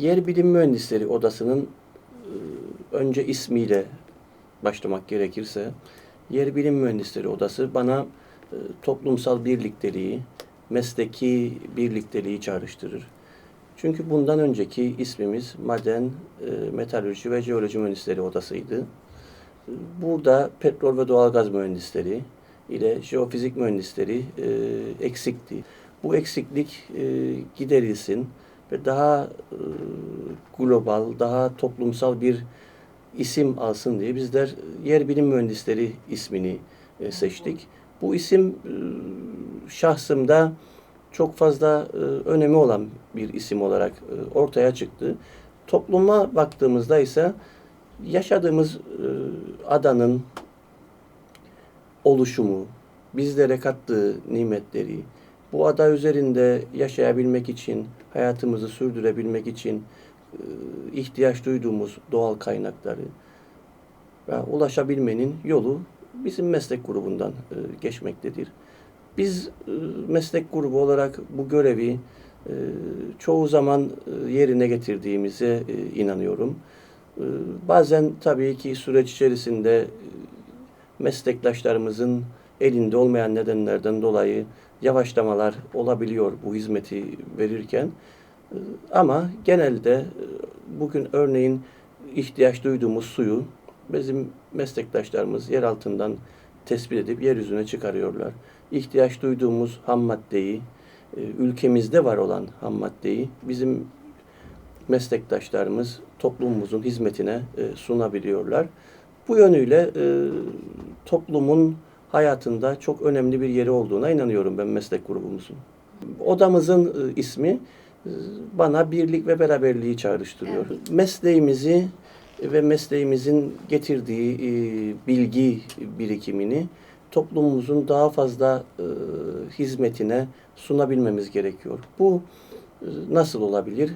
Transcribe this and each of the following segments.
Yer Bilim Mühendisleri Odası'nın e, önce ismiyle başlamak gerekirse Yer Bilim Mühendisleri Odası bana e, toplumsal birlikteliği, mesleki birlikteliği çağrıştırır. Çünkü bundan önceki ismimiz Maden, e, Metalürji ve Jeoloji Mühendisleri Odası'ydı. Burada petrol ve doğalgaz mühendisleri ile jeofizik mühendisleri eksikti. Bu eksiklik giderilsin ve daha e, global, daha toplumsal bir isim alsın diye bizler yer bilim mühendisleri ismini e, seçtik. Bu isim e, şahsımda çok fazla e, önemi olan bir isim olarak e, ortaya çıktı. Topluma baktığımızda ise yaşadığımız e, adanın oluşumu, bizlere kattığı nimetleri, bu ada üzerinde yaşayabilmek için, hayatımızı sürdürebilmek için e, ihtiyaç duyduğumuz doğal kaynakları ve ulaşabilmenin yolu bizim meslek grubundan e, geçmektedir. Biz e, meslek grubu olarak bu görevi e, çoğu zaman e, yerine getirdiğimize e, inanıyorum. E, bazen tabii ki süreç içerisinde e, meslektaşlarımızın elinde olmayan nedenlerden dolayı yavaşlamalar olabiliyor bu hizmeti verirken. Ama genelde e, bugün örneğin ihtiyaç duyduğumuz suyu bizim meslektaşlarımız yer altından tespit edip yeryüzüne çıkarıyorlar. İhtiyaç duyduğumuz ham maddeyi, e, ülkemizde var olan ham maddeyi bizim meslektaşlarımız toplumumuzun hizmetine e, sunabiliyorlar. Bu yönüyle toplumun hayatında çok önemli bir yeri olduğuna inanıyorum ben meslek grubumuzun. Odamızın e, ismi e, bana birlik ve beraberliği çağrıştırıyor. Mesleğimizi ve mesleğimizin getirdiği e, bilgi birikimini toplumumuzun daha fazla hizmetine sunabilmemiz gerekiyor. Bu nasıl olabilir?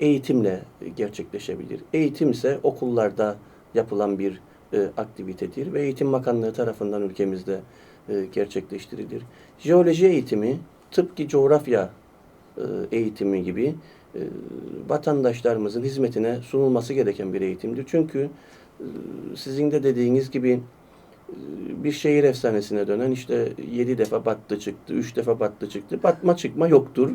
Eğitimle gerçekleşebilir. Eğitim ise okullarda yapılan bir e, aktivitedir ve Eğitim Bakanlığı tarafından ülkemizde e, gerçekleştirilir. Jeoloji eğitimi tıpkı coğrafya e, eğitimi gibi e, vatandaşlarımızın hizmetine sunulması gereken bir eğitimdir. Çünkü e, sizin de dediğiniz gibi e, bir şehir efsanesine dönen işte yedi defa battı çıktı, üç defa battı çıktı. Batma çıkma yoktur.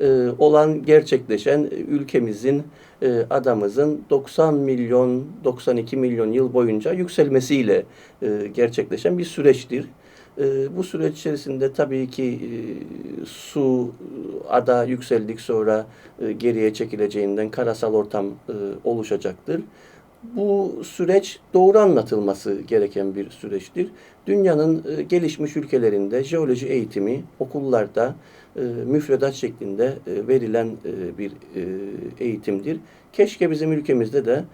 E, olan gerçekleşen e, ülkemizin e, adamızın 90 milyon 92 milyon yıl boyunca yükselmesiyle e, gerçekleşen bir süreçtir. E, bu süreç içerisinde tabii ki e, su, ada yükseldik sonra e, geriye çekileceğinden karasal ortam e, oluşacaktır. Bu süreç doğru anlatılması gereken bir süreçtir. Dünyanın e, gelişmiş ülkelerinde jeoloji eğitimi okullarda e, müfredat şeklinde e, verilen bir eğitimdir. Keşke bizim ülkemizde de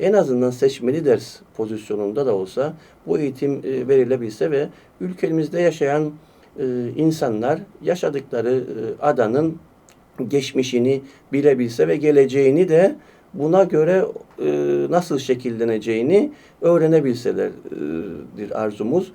en azından seçmeli ders pozisyonunda da olsa bu eğitim verilebilse ve ülkemizde yaşayan insanlar yaşadıkları adanın geçmişini bilebilse ve geleceğini de buna göre e, nasıl şekilleneceğini öğrenebilselerdir arzumuz.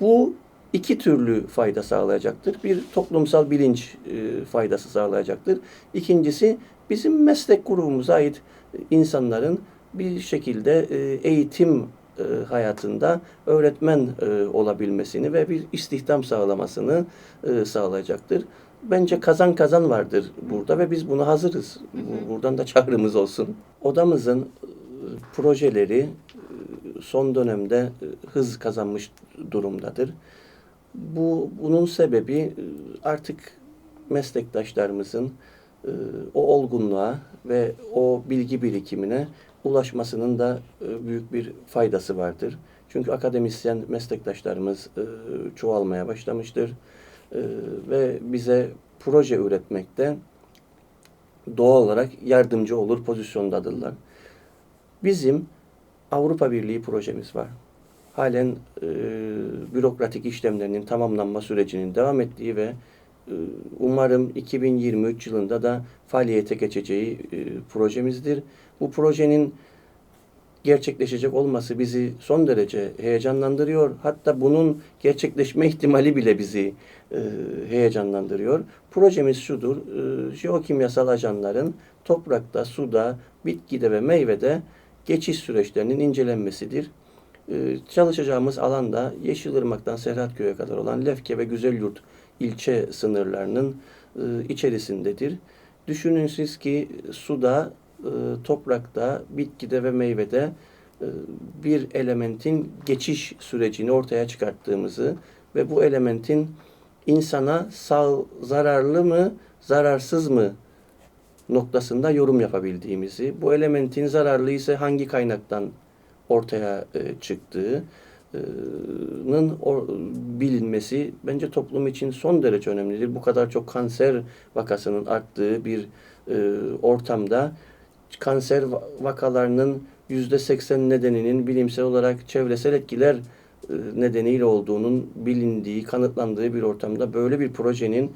Bu iki türlü fayda sağlayacaktır. Bir toplumsal bilinç e, faydası sağlayacaktır. İkincisi bizim meslek grubumuza ait insanların bir şekilde e, eğitim e, hayatında öğretmen e, olabilmesini ve bir istihdam sağlamasını e, sağlayacaktır. Bence kazan kazan vardır burada ve biz buna hazırız. Bu- Buradan da çağrımız olsun. Odamızın e, projeleri e, son dönemde e, hız kazanmış durumdadır. Bu bunun sebebi artık meslektaşlarımızın o olgunluğa ve o bilgi birikimine ulaşmasının da büyük bir faydası vardır. Çünkü akademisyen meslektaşlarımız çoğalmaya başlamıştır ve bize proje üretmekte doğal olarak yardımcı olur pozisyondadırlar. Bizim Avrupa Birliği projemiz var. Halen e, bürokratik işlemlerinin tamamlanma sürecinin devam ettiği ve e, umarım 2023 yılında da faaliyete geçeceği e, projemizdir. Bu projenin gerçekleşecek olması bizi son derece heyecanlandırıyor. Hatta bunun gerçekleşme ihtimali bile bizi e, heyecanlandırıyor. Projemiz şudur, e, jeokimyasal ajanların toprakta, suda, bitkide ve meyvede geçiş süreçlerinin incelenmesidir. E, çalışacağımız alanda Yeşilırmak'tan Serhatköy'e kadar olan Lefke ve Güzelyurt ilçe sınırlarının e, içerisindedir. Düşünün siz ki suda, e, toprakta, bitkide ve meyvede e, bir elementin geçiş sürecini ortaya çıkarttığımızı ve bu elementin insana sağ, zararlı mı, zararsız mı noktasında yorum yapabildiğimizi, bu elementin zararlı ise hangi kaynaktan ortaya e, çıktığı, nın bilinmesi bence toplum için son derece önemlidir. Bu kadar çok kanser vakasının arttığı bir ortamda kanser vakalarının yüzde seksen nedeninin bilimsel olarak çevresel etkiler e, nedeniyle olduğunun bilindiği, kanıtlandığı bir ortamda böyle bir projenin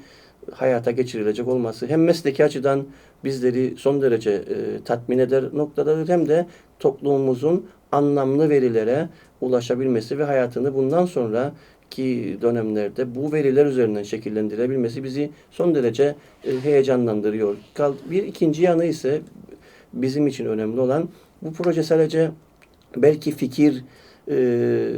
hayata geçirilecek olması hem mesleki açıdan bizleri son derece e, tatmin eder noktadadır hem de toplumumuzun anlamlı verilere ulaşabilmesi ve hayatını bundan sonra ki dönemlerde bu veriler üzerinden şekillendirebilmesi bizi son derece e, heyecanlandırıyor. Bir ikinci yanı ise bizim için önemli olan bu proje sadece belki fikir e,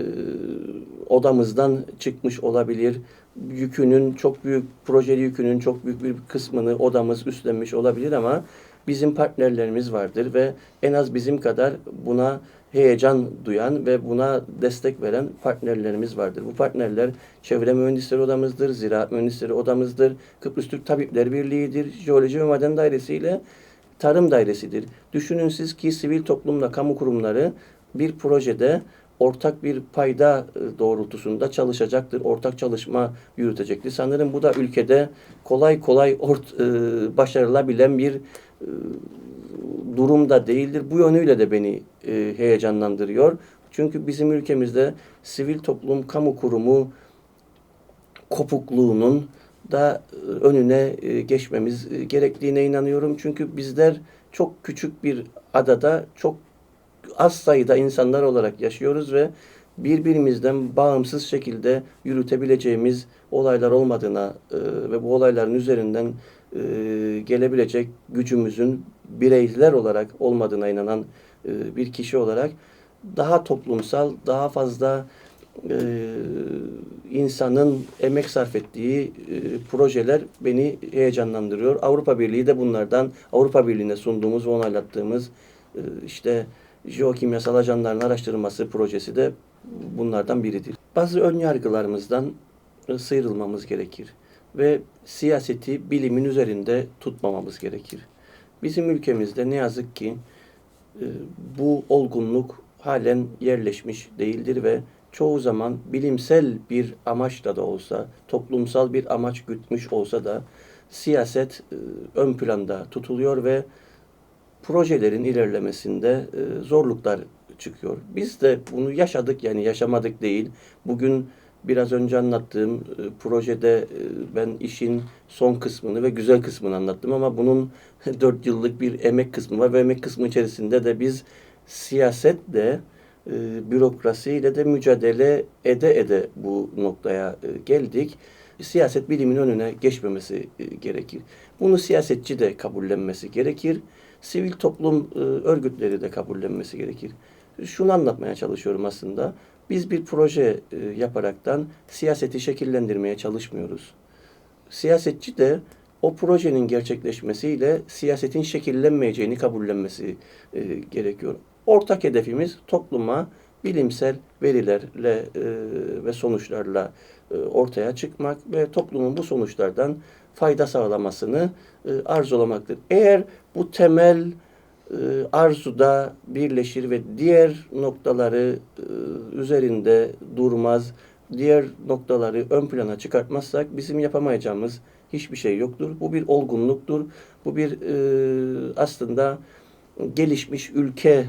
odamızdan çıkmış olabilir. Yükünün çok büyük proje yükünün çok büyük bir kısmını odamız üstlenmiş olabilir ama bizim partnerlerimiz vardır ve en az bizim kadar buna heyecan duyan ve buna destek veren partnerlerimiz vardır. Bu partnerler Çevre Mühendisleri Odamızdır, Ziraat Mühendisleri Odamızdır, Kıbrıs Türk Tabipler Birliği'dir, Jeoloji ve Maden Dairesi ile Tarım Dairesi'dir. Düşünün siz ki sivil toplumla kamu kurumları bir projede ortak bir payda e, doğrultusunda çalışacaktır. Ortak çalışma yürütecektir. Sanırım bu da ülkede kolay kolay ort, e, başarılabilen bir e, durumda değildir. Bu yönüyle de beni e, heyecanlandırıyor. Çünkü bizim ülkemizde sivil toplum kamu kurumu kopukluğunun da e, önüne e, geçmemiz e, gerektiğine inanıyorum. Çünkü bizler çok küçük bir adada çok az sayıda insanlar olarak yaşıyoruz ve birbirimizden bağımsız şekilde yürütebileceğimiz olaylar olmadığına ve bu olayların üzerinden gelebilecek gücümüzün bireyler olarak olmadığına inanan bir kişi olarak daha toplumsal, daha fazla e, insanın emek sarf ettiği e, projeler beni heyecanlandırıyor. Avrupa Birliği de bunlardan Avrupa Birliği'ne sunduğumuz ve onaylattığımız e, işte jeokimyasal ajanların araştırılması projesi de bunlardan biridir. Bazı ön yargılarımızdan e, sıyrılmamız gerekir ve siyaseti bilimin üzerinde tutmamamız gerekir. Bizim ülkemizde ne yazık ki e, bu olgunluk halen yerleşmiş değildir ve çoğu zaman bilimsel bir amaçla da olsa, toplumsal bir amaç gütmüş olsa da siyaset e, ön planda tutuluyor ve projelerin ilerlemesinde e, zorluklar çıkıyor. Biz de bunu yaşadık yani yaşamadık değil. Bugün biraz önce anlattığım e, projede ben işin son kısmını ve güzel kısmını anlattım ama bunun dört yıllık bir emek kısmı var ve emek kısmı içerisinde de biz siyasetle e, bürokrasiyle de mücadele ede ede bu noktaya e, geldik. Siyaset bilimin önüne geçmemesi e, gerekir. Bunu siyasetçi de kabullenmesi gerekir. Sivil toplum e, örgütleri de kabullenmesi gerekir. Şunu anlatmaya çalışıyorum aslında. Biz bir proje e, yaparaktan siyaseti şekillendirmeye çalışmıyoruz. Siyasetçi de o projenin gerçekleşmesiyle siyasetin şekillenmeyeceğini kabullenmesi e, gerekiyor. Ortak hedefimiz topluma bilimsel verilerle e, ve sonuçlarla e, ortaya çıkmak ve toplumun bu sonuçlardan fayda sağlamasını e, arzulamaktır. Eğer bu temel e, arzuda birleşir ve diğer noktaları e, üzerinde durmaz, diğer noktaları ön plana çıkartmazsak bizim yapamayacağımız hiçbir şey yoktur. Bu bir olgunluktur. Bu bir e, aslında gelişmiş ülke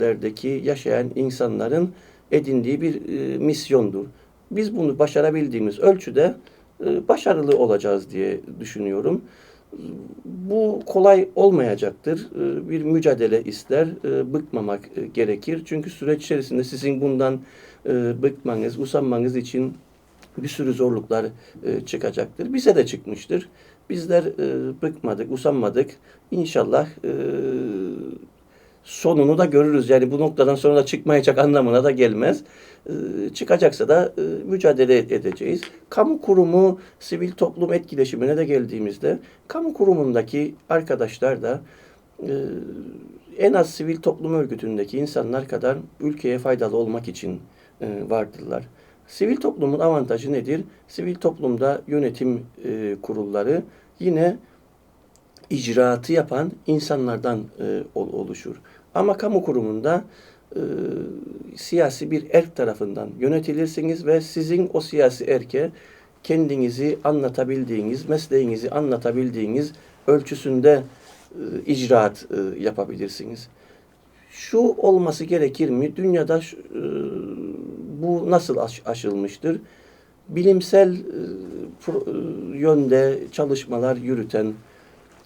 lerdeki yaşayan insanların edindiği bir misyondur. Biz bunu başarabildiğimiz ölçüde başarılı olacağız diye düşünüyorum. Bu kolay olmayacaktır. Bir mücadele ister, bıkmamak gerekir. Çünkü süreç içerisinde sizin bundan e, bıkmanız, usanmanız için bir sürü zorluklar çıkacaktır. Bize de çıkmıştır. Bizler bıkmadık, usanmadık. İnşallah e, sonunu da görürüz. Yani bu noktadan sonra da çıkmayacak anlamına da gelmez. E, çıkacaksa da e, mücadele edeceğiz. Kamu kurumu, sivil toplum etkileşimine de geldiğimizde kamu kurumundaki arkadaşlar da e, en az sivil toplum örgütündeki insanlar kadar ülkeye faydalı olmak için e, vardırlar. Sivil toplumun avantajı nedir? Sivil toplumda yönetim kurulları yine icraatı yapan insanlardan e, ol- oluşur. Ama kamu kurumunda e, siyasi bir erk tarafından yönetilirsiniz ve sizin o siyasi erke kendinizi anlatabildiğiniz, mesleğinizi anlatabildiğiniz ölçüsünde e, icraat e, yapabilirsiniz. Şu olması gerekir mi? Dünyada e, bu nasıl aş- aşılmıştır? Bilimsel e, pro- e, yönde çalışmalar yürüten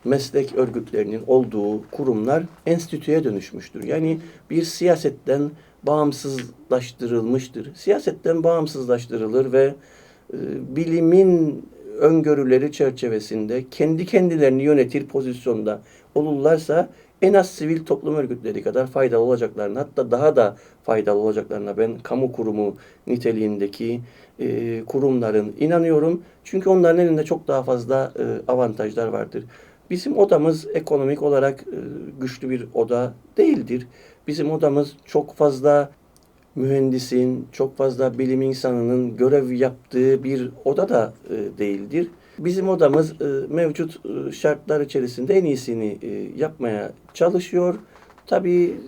meslek örgütlerinin olduğu kurumlar enstitüye dönüşmüştür. Yani bir siyasetten bağımsızlaştırılmıştır. Siyasetten bağımsızlaştırılır ve e, bilimin öngörüleri çerçevesinde kendi kendilerini yönetir pozisyonda olurlarsa en az sivil toplum örgütleri kadar faydalı olacaklarına hatta daha da faydalı olacaklarına ben kamu kurumu niteliğindeki e, kurumların inanıyorum. Çünkü onların elinde çok daha fazla e, avantajlar vardır. Bizim odamız ekonomik olarak e, güçlü bir oda değildir. Bizim odamız çok fazla mühendisin, çok fazla bilim insanının görev yaptığı bir oda da e, değildir. Bizim odamız e, mevcut şartlar içerisinde en iyisini yapmaya çalışıyor. Tabii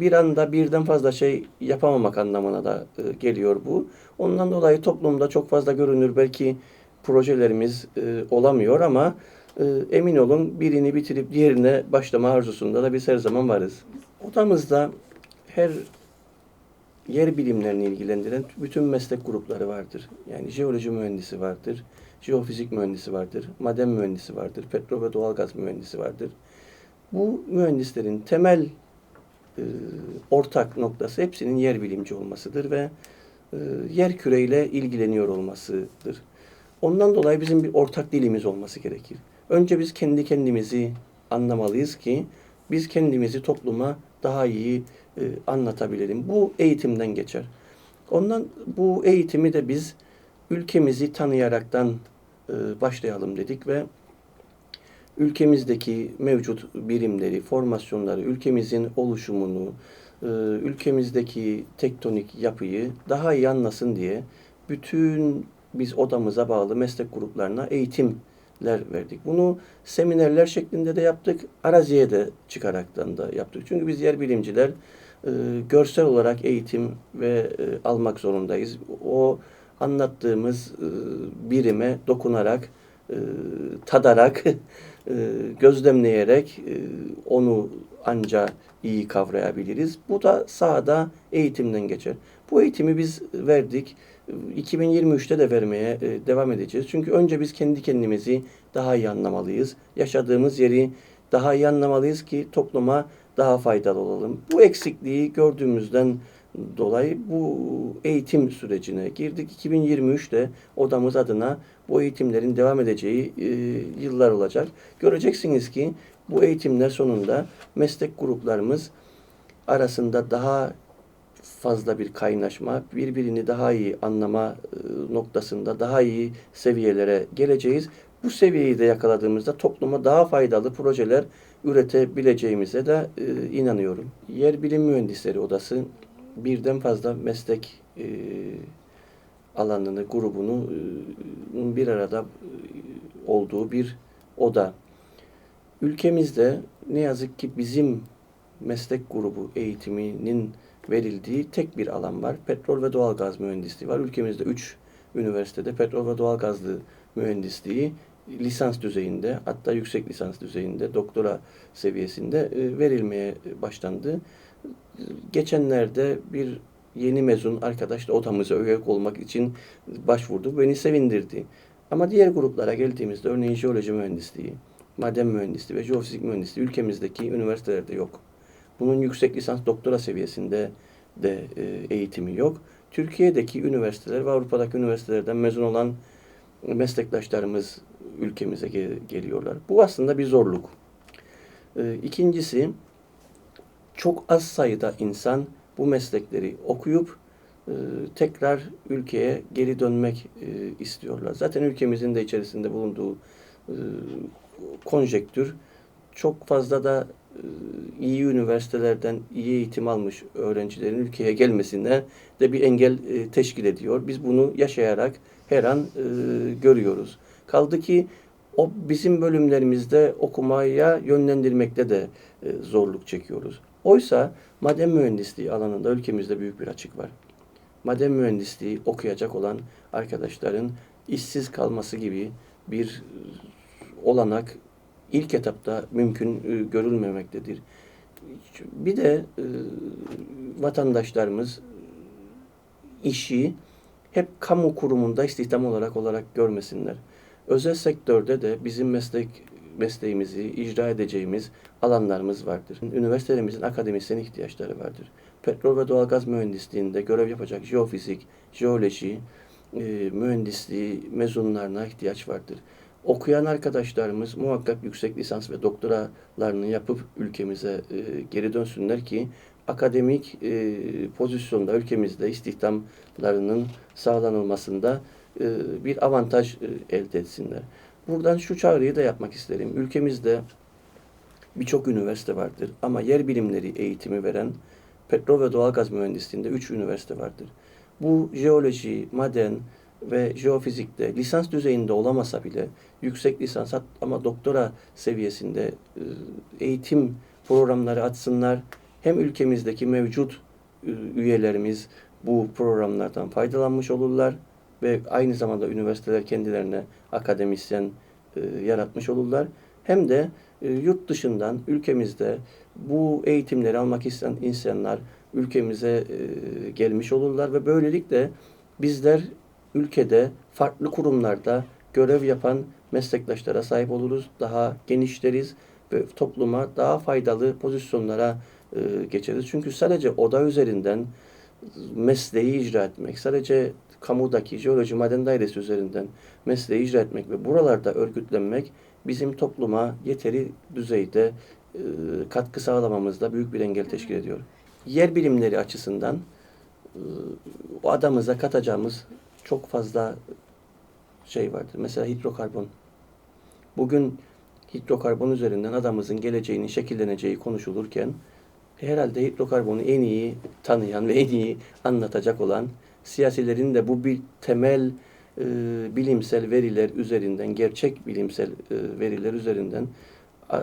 bir anda birden fazla şey yapamamak anlamına da geliyor bu. Ondan dolayı toplumda çok fazla görünür belki projelerimiz olamıyor ama e, emin olun birini bitirip diğerine başlama arzusunda da biz her zaman varız. Odamızda her yer bilimlerini ilgilendiren bütün meslek grupları vardır. Yani jeoloji mühendisi vardır, jeofizik mühendisi vardır, maden mühendisi vardır, petrol ve doğalgaz mühendisi vardır. Bu mühendislerin temel e, ortak noktası hepsinin yer bilimci olmasıdır ve e, yer küreyle ilgileniyor olmasıdır. Ondan dolayı bizim bir ortak dilimiz olması gerekir. Önce biz kendi kendimizi anlamalıyız ki biz kendimizi topluma daha iyi e, anlatabilelim. Bu eğitimden geçer. Ondan bu eğitimi de biz ülkemizi tanıyaraktan e, başlayalım dedik ve ülkemizdeki mevcut birimleri, formasyonları, ülkemizin oluşumunu, e, ülkemizdeki tektonik yapıyı daha iyi anlasın diye bütün biz odamıza bağlı meslek gruplarına eğitimler verdik. Bunu seminerler şeklinde de yaptık, araziye de çıkaraktan da yaptık. Çünkü biz yer bilimciler e, görsel olarak eğitim ve e, almak zorundayız. O anlattığımız e, birime dokunarak, e, tadarak, e, gözlemleyerek e, onu anca iyi kavrayabiliriz. Bu da sahada eğitimden geçer. Bu eğitimi biz verdik. 2023'te de vermeye e, devam edeceğiz. Çünkü önce biz kendi kendimizi daha iyi anlamalıyız. Yaşadığımız yeri daha iyi anlamalıyız ki topluma daha faydalı olalım. Bu eksikliği gördüğümüzden dolayı bu eğitim sürecine girdik. 2023'te odamız adına bu eğitimlerin devam edeceği e, yıllar olacak. Göreceksiniz ki bu eğitimler sonunda meslek gruplarımız arasında daha fazla bir kaynaşma, birbirini daha iyi anlama e, noktasında daha iyi seviyelere geleceğiz. Bu seviyeyi de yakaladığımızda topluma daha faydalı projeler üretebileceğimize de e, inanıyorum. Yer Bilim Mühendisleri Odası birden fazla meslek e, alanını, grubunu bir arada olduğu bir oda. Ülkemizde ne yazık ki bizim meslek grubu eğitiminin verildiği tek bir alan var. Petrol ve doğalgaz mühendisliği var. Ülkemizde 3 üniversitede petrol ve doğalgazlı mühendisliği lisans düzeyinde hatta yüksek lisans düzeyinde doktora seviyesinde e, verilmeye başlandı. Geçenlerde bir yeni mezun arkadaş da odamıza üye olmak için başvurdu. Beni sevindirdi. Ama diğer gruplara geldiğimizde örneğin jeoloji mühendisliği, maden mühendisliği ve jeofizik mühendisliği ülkemizdeki üniversitelerde yok. Bunun yüksek lisans doktora seviyesinde de e, eğitimi yok. Türkiye'deki üniversiteler ve Avrupa'daki üniversitelerden mezun olan meslektaşlarımız ülkemize gel- geliyorlar. Bu aslında bir zorluk. E, İkincisi, çok az sayıda insan bu meslekleri okuyup e, tekrar ülkeye geri dönmek e, istiyorlar. Zaten ülkemizin de içerisinde bulunduğu e, konjektür çok fazla da iyi üniversitelerden iyi eğitim almış öğrencilerin ülkeye gelmesine de bir engel e, teşkil ediyor. Biz bunu yaşayarak her an e, görüyoruz. Kaldı ki o bizim bölümlerimizde okumaya yönlendirmekte de e, zorluk çekiyoruz. Oysa maden mühendisliği alanında ülkemizde büyük bir açık var. Maden mühendisliği okuyacak olan arkadaşların işsiz kalması gibi bir e, olanak ilk etapta mümkün e, görülmemektedir. Bir de e, vatandaşlarımız işi hep kamu kurumunda istihdam olarak olarak görmesinler. Özel sektörde de bizim meslek mesleğimizi icra edeceğimiz alanlarımız vardır. Üniversitelerimizin akademisyen ihtiyaçları vardır. Petrol ve doğalgaz mühendisliğinde görev yapacak jeofizik, jeoloji, e, mühendisliği mezunlarına ihtiyaç vardır. Okuyan arkadaşlarımız muhakkak yüksek lisans ve doktoralarını yapıp ülkemize e, geri dönsünler ki akademik e, pozisyonda ülkemizde istihdamlarının sağlanılmasında e, bir avantaj e, elde etsinler. Buradan şu çağrıyı da yapmak isterim. Ülkemizde birçok üniversite vardır ama yer bilimleri eğitimi veren petrol ve doğalgaz mühendisliğinde 3 üniversite vardır. Bu jeoloji, maden ve jeofizikte lisans düzeyinde olamasa bile yüksek lisans ama doktora seviyesinde e, eğitim programları açsınlar. Hem ülkemizdeki mevcut e, üyelerimiz bu programlardan faydalanmış olurlar ve aynı zamanda üniversiteler kendilerine akademisyen e, yaratmış olurlar. Hem de yurt dışından ülkemizde bu eğitimleri almak isteyen insanlar ülkemize gelmiş olurlar ve böylelikle bizler ülkede farklı kurumlarda görev yapan meslektaşlara sahip oluruz. Daha genişleriz ve topluma daha faydalı pozisyonlara e, geçeriz. Çünkü sadece oda üzerinden mesleği icra etmek, sadece kamudaki jeoloji maden dairesi üzerinden mesleği icra etmek ve buralarda örgütlenmek bizim topluma yeteri düzeyde e, katkı sağlamamızda büyük bir engel teşkil ediyor. Yer bilimleri açısından e, adamıza katacağımız çok fazla şey vardır. Mesela hidrokarbon. Bugün hidrokarbon üzerinden adamımızın geleceğinin şekilleneceği konuşulurken herhalde hidrokarbonu en iyi tanıyan ve en iyi anlatacak olan siyasilerin de bu bir temel e, bilimsel veriler üzerinden, gerçek bilimsel e, veriler üzerinden e,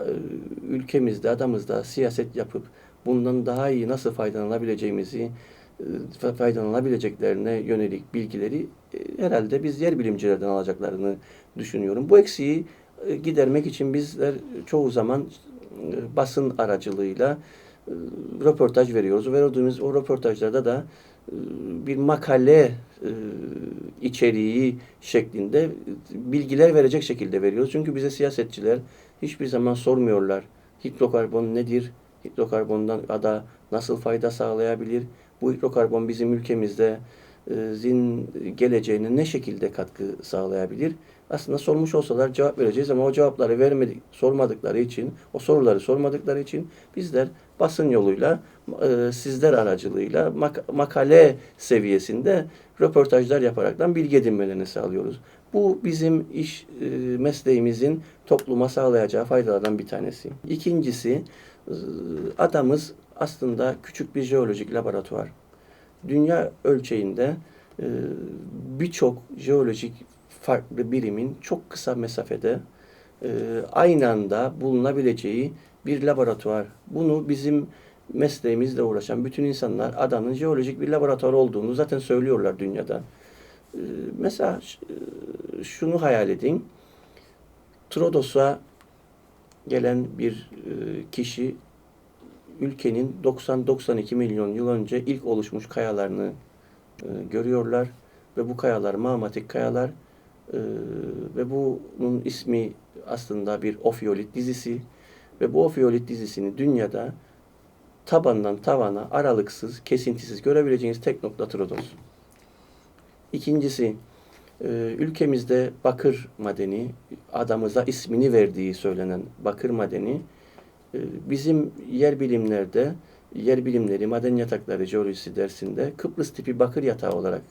ülkemizde, adamızda siyaset yapıp bundan daha iyi nasıl faydalanabileceğimizi faydalanabileceklerine yönelik bilgileri e, herhalde biz yer bilimcilerden alacaklarını düşünüyorum. Bu eksiği e, gidermek için bizler çoğu zaman e, basın aracılığıyla e, röportaj veriyoruz. Verdiğimiz o röportajlarda da e, bir makale e, içeriği şeklinde e, bilgiler verecek şekilde veriyoruz. Çünkü bize siyasetçiler hiçbir zaman sormuyorlar. Hidrokarbon nedir? Hidrokarbondan ada nasıl fayda sağlayabilir? Bu hidrokarbon bizim ülkemizde e, zin geleceğine ne şekilde katkı sağlayabilir? Aslında sormuş olsalar cevap vereceğiz ama o cevapları vermedik, sormadıkları için, o soruları sormadıkları için bizler basın yoluyla, e, sizler aracılığıyla mak- makale seviyesinde röportajlar yaparaktan bilgi edinmelerini sağlıyoruz. Bu bizim iş e, mesleğimizin topluma sağlayacağı faydalardan bir tanesi. İkincisi, adamız aslında küçük bir jeolojik laboratuvar. Dünya ölçeğinde e, birçok jeolojik farklı birimin çok kısa mesafede e, aynı anda bulunabileceği bir laboratuvar. Bunu bizim mesleğimizle uğraşan bütün insanlar adanın jeolojik bir laboratuvar olduğunu zaten söylüyorlar dünyada. E, mesela e, şunu hayal edin. Trodos'a gelen bir e, kişi ülkenin 90-92 milyon yıl önce ilk oluşmuş kayalarını e, görüyorlar ve bu kayalar mağmatik kayalar Ee, ve bunun ismi aslında bir Ofiolit dizisi ve bu Ofiolit dizisini dünyada tabandan tavana aralıksız, kesintisiz görebileceğiniz tek nokta Trodos. İkincisi, e, ülkemizde bakır madeni, adamıza ismini verdiği söylenen bakır madeni, e, bizim yer bilimlerde, yer bilimleri, maden yatakları jeolojisi dersinde Kıbrıs tipi bakır yatağı olarak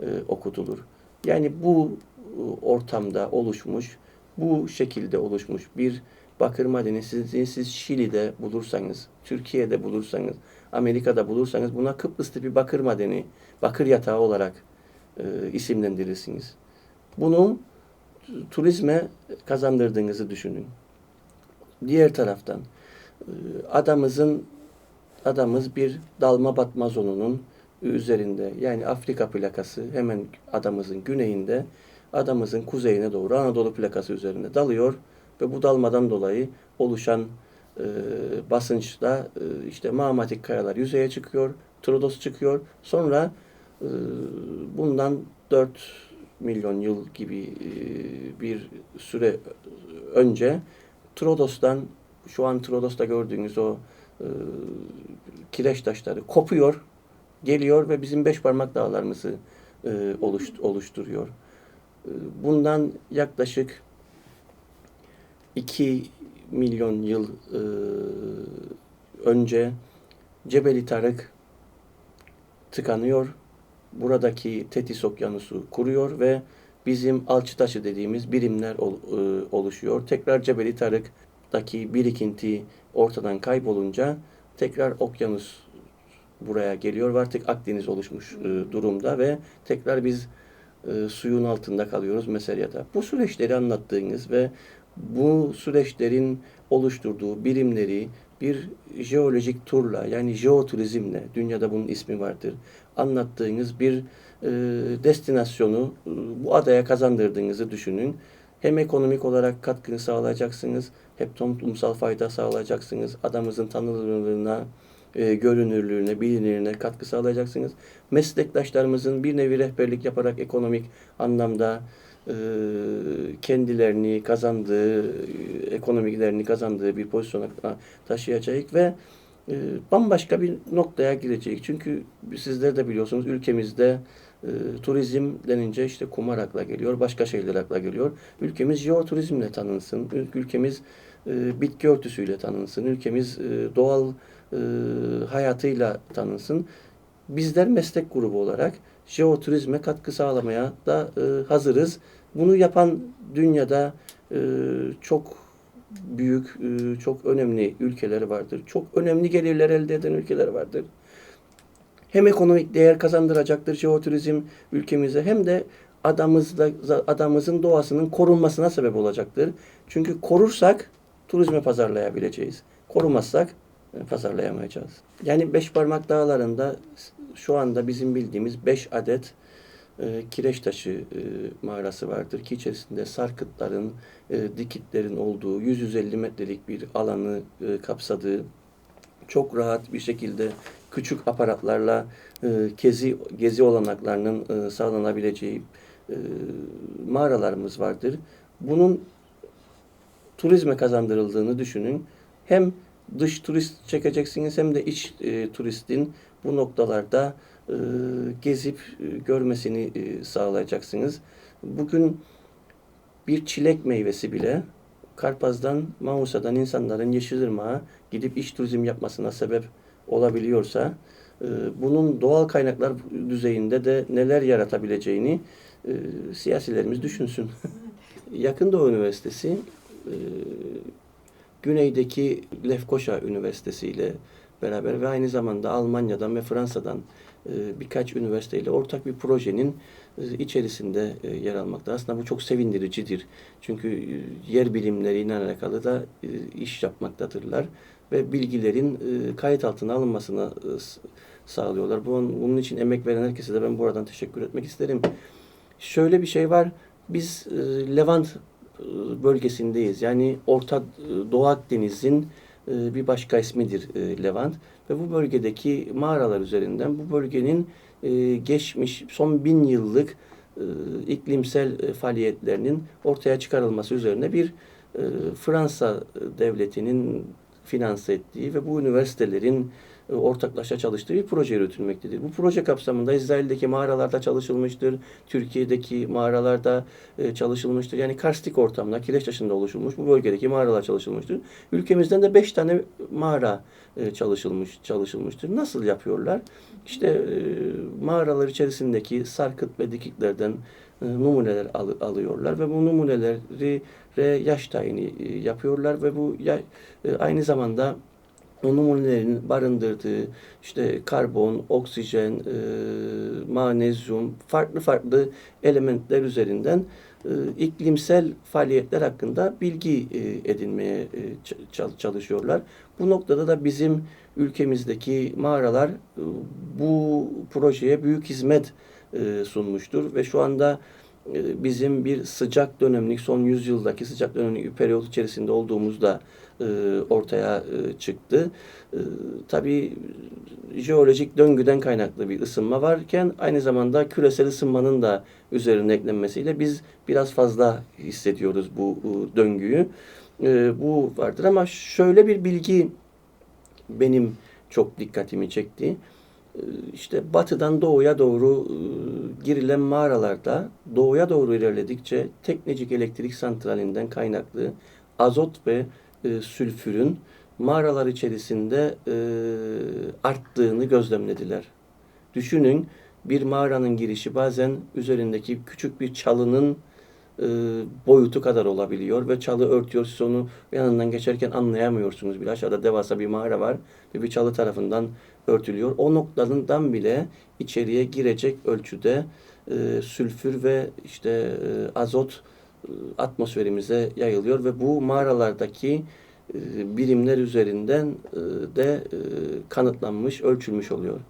e, okutulur. Yani bu e, ortamda oluşmuş, bu şekilde oluşmuş bir bakır madeni siz, siz Şili'de bulursanız, Türkiye'de bulursanız, Amerika'da bulursanız buna Kıbrıs tipi bakır madeni, bakır yatağı olarak e, isimlendirirsiniz. Bunu turizme kazandırdığınızı düşünün. Diğer taraftan e, adamızın adamız bir dalma batma zonunun üzerinde yani Afrika plakası hemen adamızın güneyinde adamızın kuzeyine doğru Anadolu plakası üzerinde dalıyor ve bu dalmadan dolayı oluşan e, basınçla e, işte mağmatik kayalar yüzeye çıkıyor, Trodos çıkıyor. Sonra e, bundan 4 milyon yıl gibi e, bir süre önce Trodos'tan şu an Trodos'ta gördüğünüz o e, kireç taşları kopuyor, geliyor ve bizim beş parmak dağlarımızı e, oluş, oluşturuyor. E, bundan yaklaşık 2 milyon yıl e, önce Cebeli Tarık tıkanıyor. Buradaki Tetis Okyanusu kuruyor ve bizim alçıtaşı dediğimiz birimler e, oluşuyor. Tekrar Cebeli Tarık'taki birikinti ortadan kaybolunca tekrar okyanus buraya geliyor ve artık Akdeniz oluşmuş e, durumda ve tekrar biz e, suyun altında kalıyoruz Meserya'da. Bu süreçleri anlattığınız ve bu süreçlerin oluşturduğu birimleri bir jeolojik turla yani jeoturizmle dünyada bunun ismi vardır. Anlattığınız bir e, destinasyonu e, bu adaya kazandırdığınızı düşünün. Hem ekonomik olarak katkını sağlayacaksınız, hep toplumsal fayda sağlayacaksınız. Adamızın tanınırlığına, e, görünürlüğüne, bilinirliğine katkı sağlayacaksınız. Meslektaşlarımızın bir nevi rehberlik yaparak ekonomik anlamda e, kendilerini kazandığı, e, ekonomiklerini kazandığı bir pozisyona taşıyacak ve e, bambaşka bir noktaya girecek. Çünkü sizler de biliyorsunuz ülkemizde e, turizm denince işte kumar akla geliyor, başka şeyler akla geliyor. Ülkemiz jeoturizmle tanınsın, ülkemiz e, bitki örtüsüyle tanınsın, ülkemiz e, doğal e, hayatıyla tanınsın. Bizler meslek grubu olarak jeoturizme katkı sağlamaya da e, hazırız. Bunu yapan dünyada çok büyük, çok önemli ülkeler vardır. Çok önemli gelirler elde eden ülkeler vardır. Hem ekonomik değer kazandıracaktır jeoturizm ülkemize hem de adamızda, adamızın doğasının korunmasına sebep olacaktır. Çünkü korursak turizme pazarlayabileceğiz. Korumazsak e, pazarlayamayacağız. Yani beş parmak dağlarında şu anda bizim bildiğimiz beş adet e, kireç taşı e, mağarası vardır ki içerisinde sarkıtların, e, dikitlerin olduğu 150 metrelik bir alanı e, kapsadığı çok rahat bir şekilde küçük aparatlarla e, gezi, gezi olanaklarının e, sağlanabileceği e, mağaralarımız vardır. Bunun turizme kazandırıldığını düşünün. Hem dış turist çekeceksiniz hem de iç e, turistin bu noktalarda e, gezip e, görmesini e, sağlayacaksınız. Bugün bir çilek meyvesi bile Karpaz'dan, Mausa'dan insanların Yeşilırmak'a gidip iç turizm yapmasına sebep olabiliyorsa e, bunun doğal kaynaklar düzeyinde de neler yaratabileceğini e, siyasilerimiz düşünsün. Yakın Doğu Üniversitesi e, güneydeki Lefkoşa Üniversitesi ile beraber ve aynı zamanda Almanya'dan ve Fransa'dan e, birkaç üniversiteyle ortak bir projenin e, içerisinde e, yer almakta. Aslında bu çok sevindiricidir. Çünkü yer bilimleriyle alakalı da iş yapmaktadırlar ve bilgilerin kayıt altına alınmasını sağlıyorlar. Bunun için emek veren herkese de ben buradan teşekkür etmek isterim. Şöyle bir şey var. Biz Levant bölgesindeyiz. Yani Orta Doğu Akdeniz'in bir başka ismidir Levant ve bu bölgedeki mağaralar üzerinden bu bölgenin geçmiş son bin yıllık e, iklimsel e, faaliyetlerinin ortaya çıkarılması üzerine bir e, Fransa devletinin finanse ettiği ve bu üniversitelerin e, ortaklaşa çalıştığı bir proje yürütülmektedir. Bu proje kapsamında İsrail'deki mağaralarda çalışılmıştır, Türkiye'deki mağaralarda e, çalışılmıştır. Yani karstik ortamda, kireç taşında oluşulmuş bu bölgedeki mağaralar çalışılmıştır. Ülkemizden de beş tane mağara e, çalışılmış çalışılmıştır. Nasıl yapıyorlar? İşte mağaralar içerisindeki sarkıt ve dikiklerden numuneler al- alıyorlar ve bu numuneleri yaş tayini e, yapıyorlar ve bu e, aynı zamanda o numunelerin barındırdığı işte karbon, oksijen, e, manezyum, farklı farklı elementler üzerinden e, iklimsel faaliyetler hakkında bilgi edinmeye çalışıyorlar. Bu noktada da bizim ülkemizdeki mağaralar bu projeye büyük hizmet sunmuştur ve şu anda bizim bir sıcak dönemlik son yüzyıldaki sıcak dönemlik bir periyot içerisinde olduğumuzda e, ortaya e, çıktı. E, tabii jeolojik döngüden kaynaklı bir ısınma varken aynı zamanda küresel ısınmanın da üzerine eklenmesiyle biz biraz fazla hissediyoruz bu döngüyü. Bu vardır ama şöyle bir bilgi benim çok dikkatimi çekti. Ee, İşte batıdan doğuya doğru e, girilen mağaralarda doğuya doğru ilerledikçe Teknecik Elektrik Santrali'nden kaynaklı azot ve e, sülfürün mağaralar içerisinde e, arttığını gözlemlediler. Düşünün bir mağaranın girişi bazen üzerindeki küçük bir çalının e, boyutu kadar olabiliyor ve çalı örtüyor. Siz onu yanından geçerken anlayamıyorsunuz bile. Aşağıda devasa bir mağara var ve bir çalı tarafından örtülüyor. O noktadan bile içeriye girecek ölçüde e, sülfür ve işte e, azot e, atmosferimize yayılıyor ve bu mağaralardaki e, birimler üzerinden e, de e, kanıtlanmış, ölçülmüş oluyor.